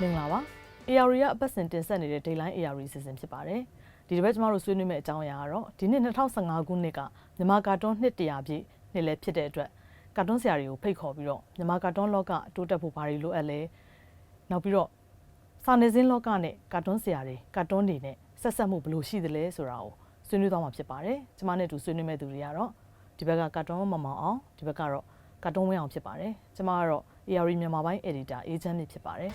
မင်္ဂလာပါ AR ရအပတ်စဉ်တင်ဆက်နေတဲ့ Dayline AR စီစဉ်ဖြစ်ပါတယ်ဒီတစ်ပတ်ကျမတို့ဆွေးနွေးမယ့်အကြောင်းအရာကတော့ဒီနှစ်2015ခုနှစ်ကမြန်မာကာတွန်းနှစ်တရာပြည့်နှစ်လည်းဖြစ်တဲ့အတွက်ကာတွန်းဆရာတွေကိုဖိတ်ခေါ်ပြီးတော့မြန်မာကာတွန်းလောကအတိုးတက်ဖို့ဘာတွေလိုအပ်လဲနောက်ပြီးတော့စာနယ်ဇင်းလောကနဲ့ကာတွန်းဆရာတွေကာတွန်းတွေနဲ့ဆက်ဆက်မှုဘယ်လိုရှိသလဲဆိုတာကိုဆွေးနွေးသွားမှာဖြစ်ပါတယ်ကျမနဲ့တူဆွေးနွေးမဲ့သူတွေကတော့ဒီဘက်ကကာတွန်းမမောင်အောင်ဒီဘက်ကတော့ကာတွန်းဝင်းအောင်ဖြစ်ပါတယ်ကျမကတော့ AR မြန်မာပိုင်း editor agent ဖြစ်ပါတယ်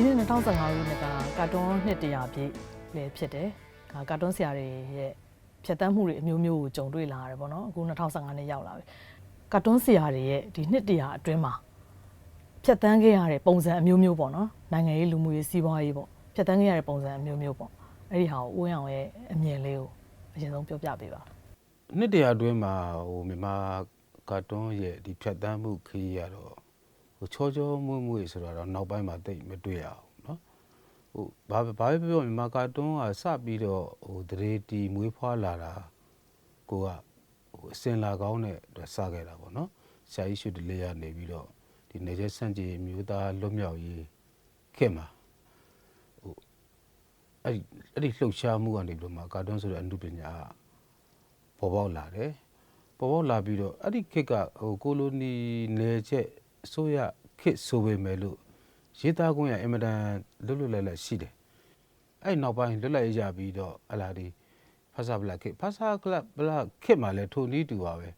ဒီနေ့2015ခုနှစ်ကကာတွန်းနှစ်တရာပြည့်လည်းဖြစ်တယ်။ဒါကာတွန်းဆရာတွေရဲ့ဖြတ်တန်းမှုတွေအမျိုးမျိုးကိုကြုံတွေ့လာရတယ်ပေါ့နော်။အခု2015နှစ်ရောက်လာပြီ။ကာတွန်းဆရာတွေရဲ့ဒီနှစ်တရာအတွင်းမှာဖြတ်တန်းခဲ့ရတဲ့ပုံစံအမျိုးမျိုးပေါ့နော်။နိုင်ငံရေးလူမှုရေးစီးပွားရေးပေါ့။ဖြတ်တန်းခဲ့ရတဲ့ပုံစံအမျိုးမျိုးပေါ့။အဲ့ဒီဟာကိုဦးရအောင်ရဲ့အမြင်လေးကိုအရင်ဆုံးပြောပြပေးပါနှစ်တရာအတွင်းမှာဟိုမြန်မာကာတွန်းရဲ့ဒီဖြတ်တန်းမှုခရီးရတော့ ဟိုချောချောမွေ့မွေ့ဆိုတော့နောက်ပိုင်းမှာတိတ်မတွေ့ရအောင်เนาะဟိုဘာပဲဘာပဲပြောပြောမြန်မာကာတွန်းကစပြီးတော့ဟိုဒရေတီမွေးဖွားလာတာကိုကဟိုအစင်လာကောင်းတဲ့အတွက်စခဲ့တာပေါ့เนาะဆရာကြီးရှုတလေးရနေပြီးတော့ဒီနေကျစန့်ကြီးမျိုးသားလွတ်မြောက်ရေးခင်မှာဟိုအဲ့ဒီအဲ့ဒီလှုပ်ရှားမှုကနေပြီးတော့မှကာတွန်းဆိုတဲ့အမှုပညာက ပေါ်ပေါက်လာတယ်ပေါ်ပေါက်လာပြီးတော့အဲ့ဒီခေတ်ကဟိုကိုလိုနီနယ်ချက် အစိုးရခေတ်ဆိုပေမဲ့လို့ရေးသားခွင့်ရအင်မတန်လွတ်လွတ်လပ်လပ်ရှိတယ်အဲ့နောက်ပိုင်းလွတ်လပ်ရကြပြီးတော့အလားဒီဖာစာဘလခေတ်ဖာစာကလပ်ဘလခေတ်မှာလည်းထိုနည်းတူပါပဲ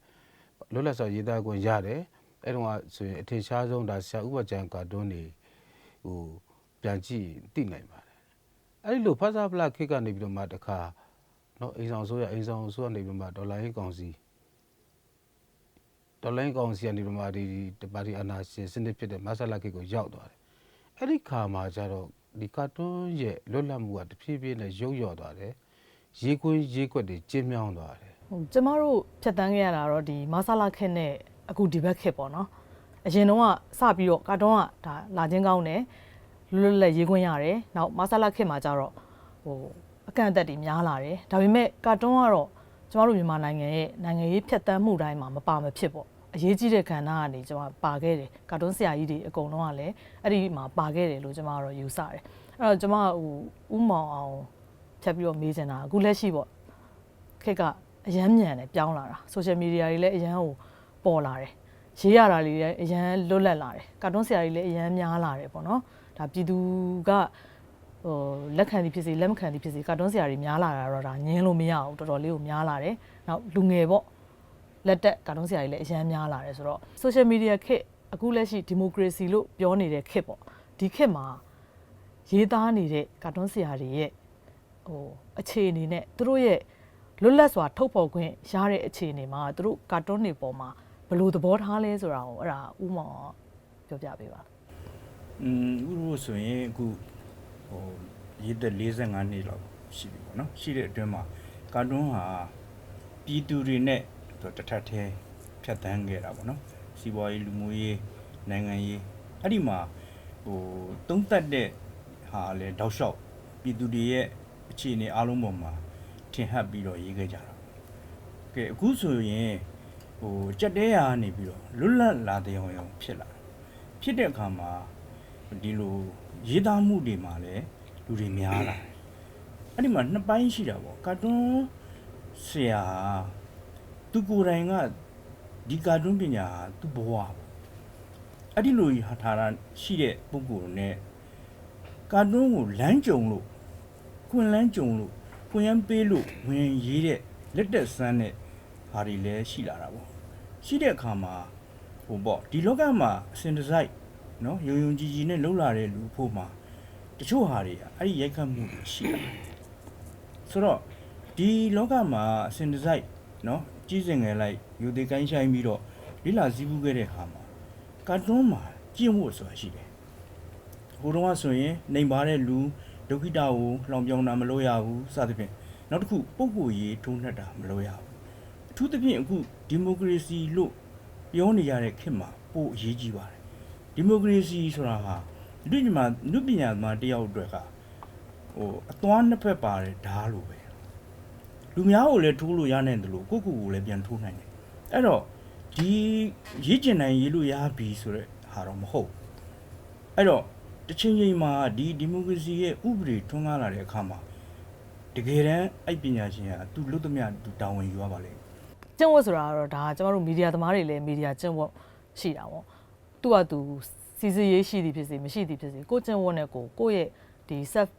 လွတ်လပ်စွာရေးသားခွင့်ရတယ်အဲ့တော့ကဆိုရင်အထင်ရှားဆုံးဒါဆရာဥပကျန်ကာတွန်းနေဟိုပြန်ကြည့်သိနိုင်ပါတယ်အဲ့ဒီလိုဖာစာဘလခေတ်ကနေပြီးတော့မှတခါနော်အိမ်ဆောင်ဆိုရအိမ်ဆောင်ဆိုရနေပြီးမှဒေါ်လာရင်းကောင်စီ ဒေါ်လာရင်းကောင်စီကနေပြီးမှဒီဒီပါတီအနာရှင်စနစ်ဖြစ်တဲ့မဆလာကိတ်ကိုရောက်သွားတယ်အဲ့ဒီခါမှာကျတော့ဒီကာတွန်းရဲ့လွတ်လပ်မှုကတဖြည်းဖြည်းနဲ့ရုပ်ရော့သွားတယ်ရေးခွင်းရေးခွက်တွေကျင်းမြောင်းသွားတယ်။ဟိုကျမတို့ဖြတ်တန်းခဲ့ရတာတော့ဒီမဆလာခက်နဲ့အခုဒီဘက်ခက်ပေါ့နော်။အရင်တုန်းကစပြီးတော့ကာတွန်းကဒါလာချင်းကောင်းတယ်လွတ်လွတ်လပ်ရေးခွင့်ရတယ်။နောက်မဆလာခက်မှာကျတော့ဟိုအကန့်အသတ်တွေများလာတယ်။ဒါပေမဲ့ကာတွန်းကတော့ကျမတို့မြန်မာနိုင်ငံရဲ့နိုင်ငံရေးဖြတ်တန်းမှုတိုင်းမှာမပါမဖြစ်ပေါ့။ အရေးကြီးတဲ့ကဏ္ဍကနေကျမပါခဲ့တယ်။ကာတွန်းဆရာကြီးတွေအကုန်လုံးကလည်းအဲ့ဒီမှာပါခဲ့တယ်လို့ကျမကတော့ယူဆတယ်။အဲ့တော့ကျမဟိုဥမောင်အောင်ဖြတ်ပြီးတော့မေးချင်တာအခုလက်ရှိပေါ့ခက်ကအရန်မြန်တယ်ပြောင်းလာတာဆိုရှယ်မီဒီယာတွေလည်းအရန်ဟိုပေါ်လာတယ်ရေးရတာတွေလည်းအရန်လွတ်လပ်လာတယ်ကာတွန်းဆရာတွေလည်းအရန်များလာတယ်ပေါ့နော်ဒါပြည်သူကဟိုလက်ခံသည်ဖြစ်စေလက်မခံသည်ဖြစ်စေကာတွန်းဆရာတွေများလာတာတော့ဒါငင်းလို့မရဘူးတော်တော်လေးကိုများလာတယ်နောက်လူငယ်ပေါ့ လက်တက်ကာတွန်းဆရာတွေလည်းအရန်များလာတယ်ဆိုတော့ဆိုရှယ်မီဒီယာခက်အခုလက်ရှိဒီမိုကရေစီလို့ပြောနေတဲ့ခက်ပေါ့ဒီခက်မှာရေးသားနေတဲ့ကာတွန်းဆရာတွေရဲ့ဟိုအခြေအနေနဲ့သူတို့ရဲ့လွတ်လပ်စွာထုတ်ဖော်ခွင့်ရတဲ့အခြေအနေမှာသူတို့ကာတွန်းတွေပေါ်မှာဘယ်လိုသဘောထားလဲဆိုတာကိုအဲ့ဒါဥမောင်ကပြောပြပေးပါอืมဥရောဆိုရင်အခုဟိုရည်သက်45နှစ်လောက်ရှိပြီပေါ့နော်ရှိတဲ့အတွင်းမှာကာတွန်းဟာပြည်သူတွေနဲ့ သူတစ်ထပ်သေးဖြတ်တန်းခဲ့တာပေါ့နော်စီးပွားရေးလူမှုရေးနိုင်ငံရေးအဲ့ဒီမှာဟိုတုံးတက်တဲ့ဟာလေတောက်လျှောက်ပြည်သူတွေရဲ့အခြေအနေအလုံးပေါ်မှာထင်ဟပ်ပြီးတော့ရေးခဲ့ကြတာကဲအခုဆိုရင်ဟိုကြက်တဲရာကနေပြီးတော့လွတ်လပ်လာတဲ့အောင်ဖြစ်လာဖြစ်တဲ့အခါမှာဒီလိုရေးသားမှုတွေမှာလည်းလူတွေများလာတယ်အဲ့ဒီမှာနှစ်ပိုင်းရှိတာပေါ့ကာတွန်းဆရာ သူကိုယ်တိုင်ကဒီကာတွန်းပညာဟာသူ့ဘဝပေါ့အဲ့ဒီလိုဟာထားတာရှိတဲ့ပုဂ္ဂိုလ်နဲ့ကာတွန်းကိုလမ်းကြုံလို့ခွင်လန်းကြုံလို့ခွင်ရန်ပေးလို့ဝင်ရေးတဲ့လက်တက်ဆန်းတဲ့ဟာတွေလည်းရှိလာတာပေါ့ရှိတဲ့အခါမှာဟိုပေါ့ဒီလောကမှာအစင်တစိုက်နော်ယုံယုံကြည်ကြည်နဲ့လှုပ်လာတဲ့လူဖို့မှာတချို့ဟာတွေကအဲ့ဒီရိုက်ခတ်မှုတွေရှိတယ်ဆိုတော့ဒီလောကမှာအစဉ်တစိုက် နော်ကြီးစင်ငယ်လိုက်ယူသေးကိုင်းဆိုင်ပြီးတော့လိလာစည်းပူးခဲ့တဲ့ဟာမှာကာတွန်းမှာကျင့်ဖို့ဆိုတာရှိတယ်ဟိုတုန်းကဆိုရင်နေပါတဲ့လူဒုက္ခိတကိုလောင်ပြောင်းတာမလုပ်ရဘူးစသဖြင့်နောက်တစ်ခုပုံကိုရေးထုံးနှက်တာမလုပ်ရဘူးအထူးသဖြင့်အခုဒီမိုကရေစီလို့ပြောနေရတဲ့ခေတ်မှာပိုအရေးကြီးပါတယ်ဒီမိုကရေစီဆိုတာဟာလူညမှာလူပညာမှာတယောက်အတွက်ကဟိုအသွမ်းနှစ်ဖက်ပါတယ်ဓားလိုပဲ လူများကိုလည်းထိုးလို့ရနိုင်တယ်လို့ကိုယ့်ကိုယ်ကိုလည်းပြန်ထိုးနိုင်တယ်အဲ့တော့ဒီရေးကျင်နိုင်ရေးလို့ရပြီဆိုတော့ဟာတော့မဟုတ်အဲ့တော့တစ်ချိန်ချိန်မှာဒီဒီမိုကရေစီရဲ့ဥပဒေထွန်းကားလာတဲ့အခါမှာတကယ်တမ်းအဲ့ပညာရှင်ကသူလွတ်သမျှသူတာဝန်ယူရပါလိမ့်မယ်ကျင့်ဝတ်ဆိုတာကတော့ဒါကကျမတို့မီဒီယာသမားတွေလည်းမီဒီယာကျင့်ဝတ်ရှိတာပေါ့သူကသူစီစီရေးရှိသည်ဖြစ်စေမရှိသည်ဖြစ်စေကိုကျင့်ဝတ်နဲ့ကိုကိုယ့်ရဲ့ဒီ self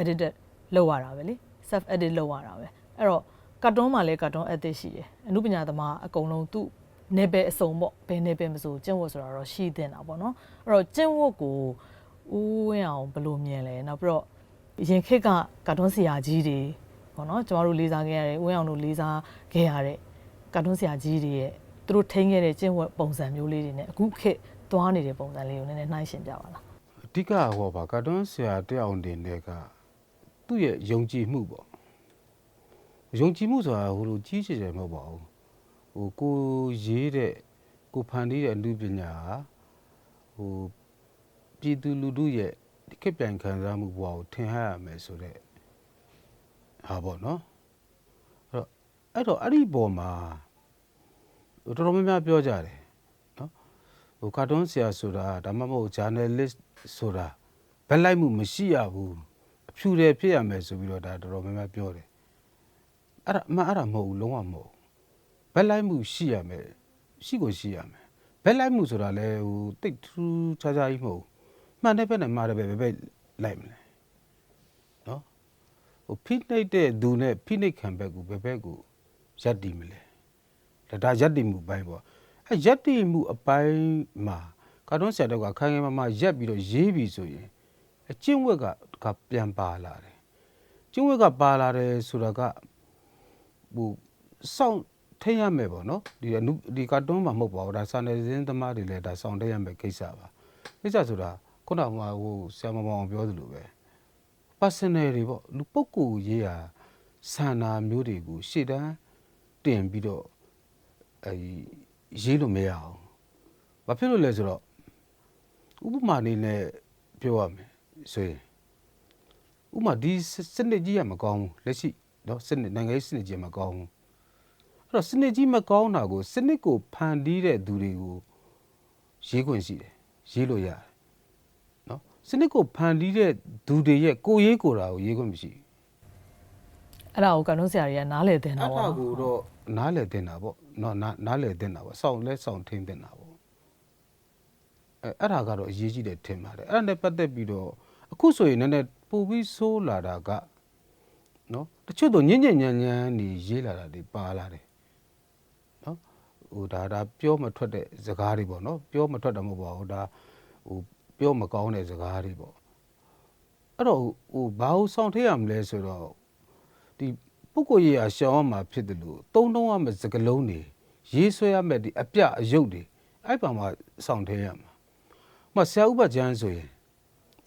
edited လောက်ရတာပဲလေ self edit လောက်ရတာပဲ အဲ့တော့ကာတွန်းမှာလည်းကာတွန်း edit ရှိတယ်အမှုပညာသမားအကုန်လုံးသူနေပဲအစုံပေါ့ဘယ်နေပဲမဆိုကျင့်ဝတ်ဆိုတာတော့ရှိတင်တာပေါ့နော်အဲ့တော့ကျင့်ဝတ်ကိုဦးဝင်းအောင်ဘယ်လိုမြင်လဲနောက်ပြီးတော့အရင်ခေတ်ကကာတွန်းဆရာကြီးတွေပေါ့နော်ကျမတို့လေးစားခဲ့ရတဲ့ဝင်းအောင်တို့လေးစားခဲ့ရတဲ့ကာတွန်းဆရာကြီးတွေရဲ့သူတို့ထိန်းခဲ့တဲ့ကျင့်ဝတ်ပုံစံမျိုးလေးတွေနဲ့အခုခေတ်သွားနေတဲ့ပုံစံလေးကိုနည်းနည်းနှိုင်းရှင်ပြပါလားအဓိကဟောပါကာတွန်းဆရာတယောက်အနေနဲ့ကသူ့ရဲ့ယုံကြည်မှုပေါ့ ယုံကြည်မှုဆိုတာဟိုလိုကြီးကျယ်တယ်မဟုတ်ပါဘူးဟိုကိုရေးတဲ့ကိုဖန်တီးတဲ့အမှုပညာဟာဟိုပြည်သူလူထုရဲ့ဒီခေတ်ပြိုင်ခံစားမှုဘဝကိုထင်ဟပ်ရမယ်ဆိုတော့ဟာပေါ့နော်အဲ့တော့အဲ့တော့အဲ့ဒီပေါ်မှာဟိုတော်တော်များများပြောကြတယ်နော်ဟိုကာတွန်းဆရာဆိုတာဒါမှမဟုတ် journalist ဆိုတာဘက်လိုက်မှုမရှိရဘူးအဖြူတယ်ဖြစ်ရမယ်ဆိုပြီးတော့ဒါတော်တော်များများပြောတယ် အဲ့ဒါအမှန်အဲ့ဒါမဟုတ်ဘူးလုံးဝမဟုတ်ဘူးဘက်လိုက်မှုရှိရမယ်ရှိကိုရှိရမယ်ဘက်လိုက်မှုဆိုတာလဲဟိုတိတ်ထူးခြားခြားကြီးမဟုတ်ဘူးမှန်တဲ့ဘက်နဲ့မှားတဲ့ဘက်ပဲပဲလိုက်မလဲနော်ဟိုဖိနှိပ်တဲ့သူနဲ့ဖိနှိပ်ခံဘက်ကိုဘယ်ဘက်ကိုရက်တည်မလဲဒါဒါရက်တည်မှုအပိုင်းပေါ့အဲရက်တည်မှုအပိုင်းမှာကာတွန်းဆရာတော့ကခိုင်ခိုင်မာမာရက်ပြီးတော့ရေးပြီဆိုရင်အကျင့်ဝက်ကကပြန်ပါလာတယ်ကျင့်ဝက်ကပါလာတယ်ဆိုတာက ဟိုစောင့်ထိတ်ရမယ်ပေါ့နော်ဒီအနုဒီကာတွန်းမှာမဟုတ်ပါဘူးဒါစာနယ်ဇင်းသမားတွေလည်းဒါစောင့်ထိတ်ရမယ်ကိစ္စပါကိစ္စဆိုတာခုနကဟိုဆရာမမောင်ပြောသလိုပဲ personal တွေပေါ့လူပုဂ္ဂိုလ်ရေးရာဆန္ဒမျိုးတွေကိုရှေ့တန်းတင်ပြီးတော့အဲရေးလို့မရအောင်။ဘာဖြစ်လို့လဲဆိုတော့ဥပမာလေးနဲ့ပြောရမယ်ဆိုရင်ဥပမာဒီစစနစ်ကြီးကမကောင်းဘူးလက်ရှိ နော်စနစ်နိုင်ငံရေးစနစ်ကြီးကမကောင်းဘူးအဲ့တော့စနစ်ကြီးမကောင်းတာကိုစနစ်ကိုဖန်တီးတဲ့သူတွေကိုရေးခွင့်ရှိတယ်ရေးလို့ရတယ်နော်စနစ်ကိုဖန်တီးတဲ့သူတွေရဲ့ကိုယ်ရေးကိုယ်တာကိုရေးခွင့်မရှိဘူးအဲ့ဒါကိုကာတွန်းဆရာတွေကနားလည်တင်တာအဲ့ပေါ့ဒါနော်ကိုတော့နားလည်တင်တာပေါ့နော်နားနားလည်တင်တာပေါ့စောင့်လဲစောင့်ထင်းတင်တာပေါ့အဲအဲ့ဒါကတော့အရေးကြီးတယ်ထင်ပါတယ်အဲ့ဒါနဲ့ပတ်သက်ပြီးတော့အခုဆိုရင်နည်းနည်းပိုပြီးဆိုးလာတာက နော်တချို့တော့ညင်ညင်ညမ်းညမ်းနေရေးလာတာတွေပါလာတယ်နော်ဟိုဒါဒါပြောမထွက်တဲ့စကားတွေပေါ့နော်ပြောမထွက်တာမဟုတ်ပါဘူးဒါဟိုပြောမကောင်းတဲ့စကားတွေပေါ့အဲ့တော့ဟိုဘာလို့စောင့်ထည့်ရမလဲဆိုတော့ဒီပုဂ္ဂိုလ်ရေးအရှောင်းရမှာဖြစ်တယ်လို့သုံးလုံးရမယ့်စကလုံးတွေရေးဆွဲရမယ့်ဒီအပြအယုတ်တွေအဲ့ပါမှာစောင့်ထဲရမှာ။ဟိုဆရာဥပကျမ်းဆိုရင်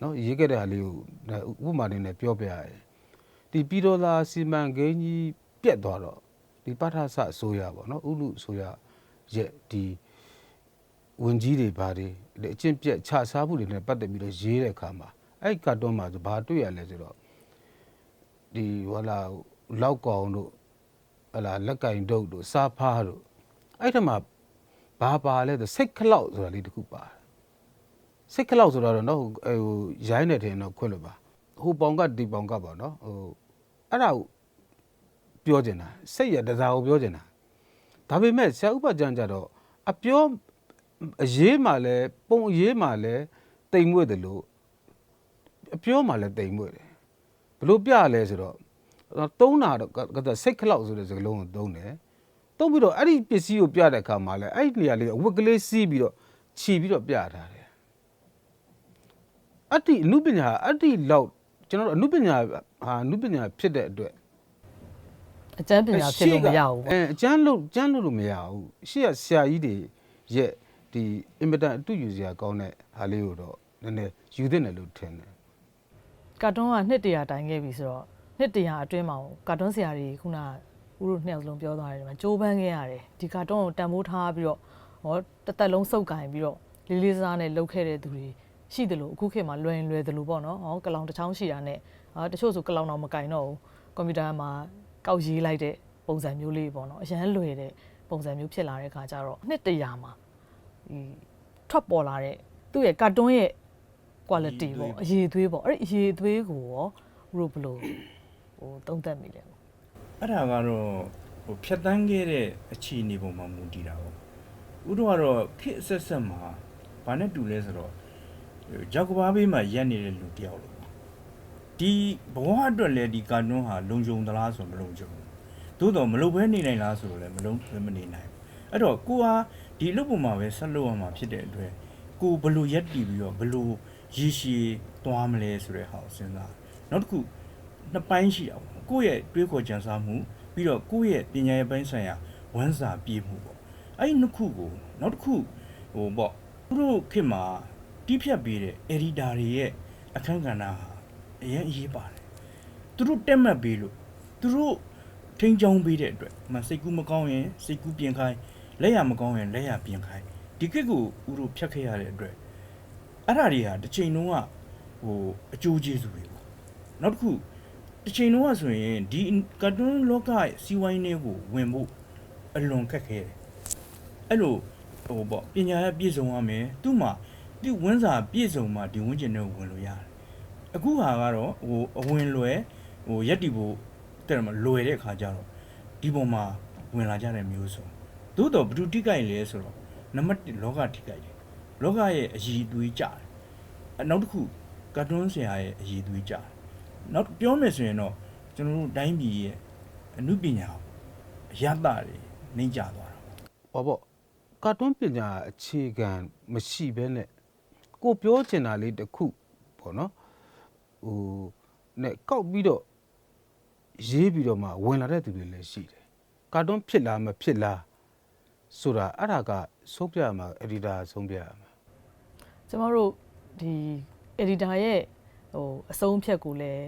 နော်ရေးခဲ့တဲ့ဟာလေးကိုဒါဥပမာလေးနဲ့ပြောပြရတယ်။ ဒီပြည်တော်သာစီမံကိန်းကြီးပြက်သွားတော့ဒီပဋ္ဌာဆအစိုးရပေါ့နော်ဥလူအစိုးရရဲ့ဒီဝင်ကြီးတွေဘာတွေဒီအချင်းပြက်ခြစားမှုတွေနဲ့ပတ်သက်ပြီးတော့ရေးတဲ့အခါမှာအဲ့ကတ်တော့မှာဆိုဘာတွေ့ရလဲဆိုတော့ဒီဟလာလောက်ကောင်တို့ဟလာလက်ကင်ဒုတ်တို့စားဖားတို့အဲ့ထက်မှာဘာပါလဲဆိုစိတ်ခလောက်ဆိုတာလေးတစ်ခုပါတယ်စိတ်ခလောက်ဆိုတာတော့နော်ဟိုအဲဟိုရိုင်းနေတယ်တော့ခွင့်လို့ပါဟိုပေါင်ကဒီပေါင်ကပါနော်ဟို အဲ့ဒါကိုပြောချင်တာစိတ်ရတစားကိုပြောချင်တာဒါပေမဲ့ဆရာဥပကျမ်းကြတော့အပြောအရေးမှလည်းပုံအရေးမှလည်းတိမ်မွေ့တယ်လို့အပြောမှလည်းတိမ်မွေ့တယ်ဘလို့ပြရလဲဆိုတော့သုံးတာတော့ကကစိတ်ခလောက်ဆိုတဲ့စကားလုံးကိုသုံးတယ်သုံးပြီးတော့အဲ့ဒီပစ္စည်းကိုပြတဲ့အခါမှာလဲအဲ့ဒီနေရာလေးအဝတ်ကလေးစီးပြီးတော့ခြီပြီးတော့ပြထားတယ်အတ္တိအနုပညာအတ္တိလောက်ကျွန်တော်တို့အနုပညာ ဟာအနုပညာဖြစ်တဲ့အတွက်အကျမ်းပညာဖြစ်လို့မရဘူးပေါ့အဲအကျန်းလို့ကျန်းလို့လို့မရဘူးရှေ့ကဆရာကြီးတွေရဲ့ဒီအင်မတန်အတူယူစရာကောင်းတဲ့ဟာလေးကိုတော့နည်းနည်းယူသင့်တယ်လို့ထင်တယ်ကာတွန်းကနှစ်တရာတိုင်ခဲ့ပြီဆိုတော့နှစ်တရာအတွင်းမှာကာတွန်းဆရာတွေခုနကဦးတို့နှစ်ယောက်စလုံးပြောသွားတယ်ဒီမှာကြိုးပမ်းခဲ့ရတယ်ဒီကာတွန်းကိုတန်ဖိုးထားပြီးတော့ဟောတစ်သက်လုံးစုပ်ကင်ပြီးတော့လေးလေးစားစားနဲ့လှုပ်ခဲ့တဲ့သူတွေရှိတယ်လို့အခုခေတ်မှာလွယ်ရင်လွယ်တယ်လို့ပေါ့နော်ဟောကလောင်တစ်ချောင်းရှိတာနဲ့ဟာ တချို့ဆိုကလောင်တော့မကင်တော့ဘူးကွန်ပျူတာမှာကောက်ရေးလိုက်တဲ့ပုံစံမျိုးလေးပေါ့နော်အရန်လွယ်တဲ့ပုံစံမျိုးဖြစ်လာတဲ့အခါကျတော့နှစ်တရာမှာဒီထွက်ပေါ်လာတဲ့သူ့ရဲ့ကာတွန်းရဲ့ quality ပေါ့အရေးသွေးပေါ့အဲ့ဒီအရေးသွေးကိုရောဘလို့ဘလို့ဟိုတုံးသက်မိလဲပေါ့အဲ့ဒါကတော့ဟိုဖြတ်တန်းခဲ့တဲ့အခြေအနေပုံမှာမူတည်တာပေါ့ဥတို့ကတော့ခေတ်အဆက်ဆက်မှာဘာနဲ့တူလဲဆိုတော့ဂျောက်ကဘာဘေးမှာရက်နေတဲ့လူတယောက်လို့ပေါ့ ဒီဘဝအတွက်လည်းဒီကာတွန်းဟာလုံခြုံသလားဆိုတော့မလုံခြုံဘူးသို့တော့မလုံဘဲနေနိုင်လားဆိုတော့လည်းမလုံမနေနိုင်ဘူးအဲ့တော့ကိုဟာဒီအလုပ်ပုံမှာပဲဆက်လုပ်ရမှာဖြစ်တဲ့အတွက်ကိုဘယ်လို့ရက်တည်ပြီးတော့ဘယ်လို့ရည်ရှည်သွားမလဲဆိုတဲ့ဟာကိုစဉ်းစားနောက်တစ်ခုနှစ်ပိုင်းရှိတာပေါ့ကိုယ့်ရဲ့တွေးခေါ်ကြံစားမှုပြီးတော့ကိုယ့်ရဲ့ပညာရေးပိုင်းဆိုင်ရာဝမ်းစာပြည့်မှုပေါ့အဲ့ဒီနှစ်ခုကိုနောက်တစ်ခုဟိုပေါ့သူတို့ခေတ်မှာတီးဖြတ်ပေးတဲ့ editor တွေရဲ့အခန်းကဏ္ဍဟာ အရင်အရေးပါတယ်သူတို့တက်မှတ်ပေးလို့သူတို့ထိန်းချောင်းပေးတဲ့အတွက်မစိတ်ကူးမကောင်းရင်စိတ်ကူးပြင်ခိုင်းလက်ရမကောင်းရင်လက်ရပြင်ခိုင်းဒီကိတ်ကိုဥတို့ဖြတ်ခဲ့ရတဲ့အတွက်အဲ့ဓာတွေဟာတစ်ချိန်လုံးကဟိုအကျိုးကျေးဇူးတွေပေါ့နောက်တစ်ခုတစ်ချိန်လုံးကဆိုရင်ဒီကာတွန်းလောကရဲ့စီဝိုင်းတွေကိုဝင်ဖို့အလွန်ခက်ခဲတယ်အဲ့လိုဟိုပေါ့ပညာရပြည့်စုံရမယ်သူ့မှာဒီဝန်းစာပြည့်စုံမှဒီဝန်းကျင်တွေကိုဝင်လို့ရတယ် အခုဟာကတော့ဟိုအဝင်လွယ်ဟိုရက်တီဖို့တဲ့မှာလွယ်တဲ့အခါကျတော့ဒီပုံမှာဝင်လာကြတဲ့မျိုးစုံသို့တော့ဘယ်သူတိကြိုက်လဲဆိုတော့နံပါတ်1လောကတိကြိုက်တယ်လောကရဲ့အည်သွေးကြတယ်အနောက်တစ်ခုကာတွန်းဆရာရဲ့အည်သွေးကြတယ်နောက်ပြောမယ်ဆိုရင်တော့ကျွန်တော်တို့တိုင်းပြည်ရဲ့အမှုပညာအရတတွေနှိမ့်ကြသွားတာပေါ့ဟောပေါ့ကာတွန်းပညာအခြေခံမရှိဘဲနဲ့ကိုပြောချင်တာလေးတစ်ခုပေါ့နော် ဟိုနဲ့ကောက်ပြီးတော့ရေးပြီးတော့မှဝင်လာတဲ့သူတွေလည်းရှိတယ်ကာတွန်းဖြစ်လားမဖြစ်လားဆိုတာအဲ့ဒါကဆုံးပြရမှာအက်ဒီတာဆုံးပြရမှာကျမတို့ဒီ editor ရဲ့ဟိုအဆုံးအဖြတ်ကိုလည်း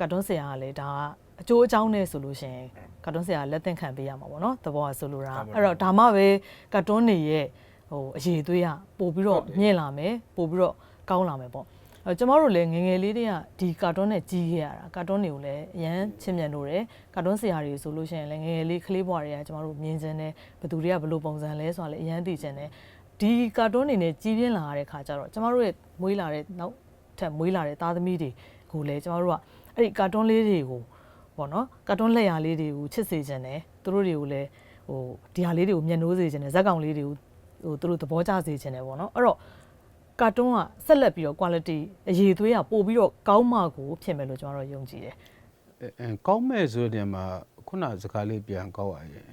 ကာတွန်းဆရာကလည်းဒါကအကျိုးအကြောင်းနဲ့ဆိုလို့ရှရင်ကာတွန်းဆရာကလက်သင့်ခံပေးရမှာပေါ့နော်သဘောကဆိုလိုတာအဲ့တော့ဒါမှပဲကာတွန်းတွေရဲ့ဟိုအရေးသွေးကပို့ပြီးတော့မြင့်လာမယ်ပို့ပြီးတော့ကောင်းလာမယ်ပေါ့အဲ ကျမတို့လည်းငယ်ငယ်လေးတွေကဒီကာတွန်းနဲ့ကြီးခဲ့ရတာကာတွန်းတွေကိုလည်းအရန်ချစ်မြတ်လို့တယ်ကာတွန်းဆရာတွေဆိုလို့ရှိရင်လည်းငယ်ငယ်လေးကလေးဘွားတွေကကျမတို့မြင်ကျင်တယ်ဘယ်သူတွေကဘယ်လိုပုံစံလဲဆိုတာလည်းအရန်သိကျင်တယ်ဒီကာတွန်းတွေနဲ့ကြီးပြင်းလာရတဲ့ခါကျတော့ကျမတို့ရဲ့မွေးလာတဲ့နောက်ထပ်မွေးလာတဲ့သားသမီးတွေကိုလည်းကျမတို့ကအဲ့ဒီကာတွန်းလေးတွေကိုပေါ့နော်ကာတွန်းလက်ရာလေးတွေကိုချစ်စေခြင်းတယ်သူတို့တွေကိုလည်းဟိုဒီဟာလေးတွေကိုမျက်နှိုးစေခြင်းတယ်ဇက်ကောင်လေးတွေကိုဟိုသူတို့သဘောကျစေခြင်းတယ်ပေါ့နော်အဲ့တော့ ကာတွန်းကဆက်လက်ပြီးတော့ quality အရေးသွေးကပို့ပြီးတော့ကောင်းမှကိုဖြစ်မယ်လို့ကျွန်တော်တို့ယုံကြည်တယ်အဲအဲကောင်းမဲ့ဆိုတဲ့နေရာမှာခုနစကားလေးပြန်ကောက်ရရင်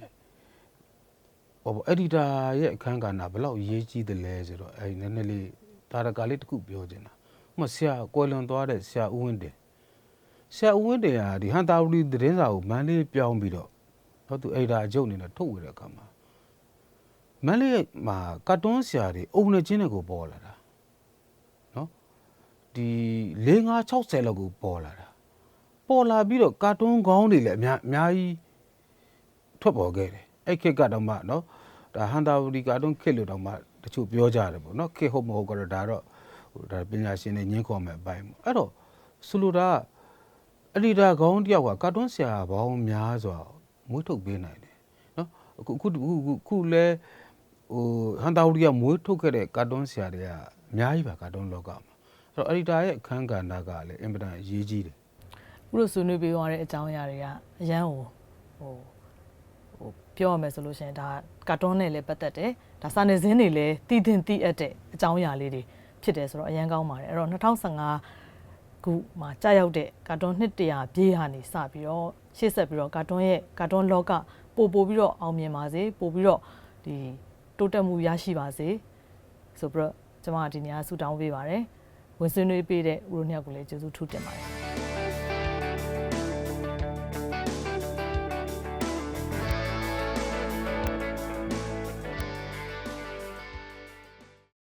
ဟောပေါ့အက်ဒီတာရဲ့အခန်းကဏ္ဍဘယ်လောက်ရေးကြီးတယ်လဲဆိုတော့အဲဒီနည်းနည်းလေးတာရကလေးတစ်ခုပြောချင်တာဥပမာဆရာကွယ်လွန်သွားတဲ့ဆရာဦးဝင်းတင်ဆရာဦးဝင်းတင်ဟာဒီဟန်တာဝတီသတင်းစာကိုမန်းလေးပြောင်းပြီးတော့တော့သူအက်ဒီတာအကျုပ်အနေနဲ့ထုတ်ဝေတဲ့အခါမှာမန်းလေးမှာကာတွန်းဆရာတွေအုံနေချင်းတွေကိုပေါ်လာတာနော် ဒီ၄၅60လောက်ကိုပေါ်လာတာပေါ်လာပြီးတော့ကာတွန်းကောင်းတွေလည်းအများအများကြီးထွက်ပေါ်ခဲ့တယ်အဲ့ခေတ်ကတော့မှနော်ဒါဟန်တာဝတီကာတွန်းခေတ်လို့တော့မှတချို့ပြောကြတယ်ပေါ့နော်ခေတ်ဟုတ်မဟုတ်ကတော့ဒါတော့ဒါပညာရှင်တွေညှင်းခေါ်မဲ့အပိုင်းပေါ့အဲ့တော့ဆိုလိုတာအလီဒါကောင်းတယောက်ကကာတွန်းဆရာပေါင်းများစွာမွေးထုတ်ပေးနိုင်တယ်နော်အခုအခုအခုခုလဲဟိုဟန်တာဝတီကမွေးထုတ်ခဲ့တဲ့ကာတွန်းဆရာတွေကအများကြီးပါကာတွန်းလောကမှာ အဲ့တော့အလီဒါရဲ့အခန်းကဏ္ဍကလည်းအင်မတန်အရေးကြီးတယ်ခုလိုဆွေးနွေးပေးသွားတဲ့အကြောင်းအရာတွေကအရန်ဟိုဟိုဟိုပြောရမယ်ဆိုလို့ရှိရင်ဒါကာတွန်းနဲ့လည်းပတ်သက်တယ်ဒါစာနယ်ဇင်းတွေလည်းတည်တင်တည်အပ်တဲ့အကြောင်းအရာလေးတွေဖြစ်တယ်ဆိုတော့အရန်ကောင်းပါတယ်အဲ့တော့2015ခုမှာကြာရောက်တဲ့ကာတွန်းနှစ်တရာပြေးဟာနေစပြီးတော့ရှေ့ဆက်ပြီးတော့ကာတွန်းရဲ့ကာတွန်းလောကပို့ပို့ပြီးတော့အောင်မြင်ပါစေပို့ပြီးတော့ဒီတိုးတက်မှုရရှိပါစေဆိုပြီးတော့ကျွန်မကဒီနေ့ကဆုတောင်းပေးပါတယ် ဝင်ဆွေးနွေးပေးတဲ့ဦးရိုနှစ်ယောက်ကိုလည်းကျေးဇူးထူးတင်ပါတယ်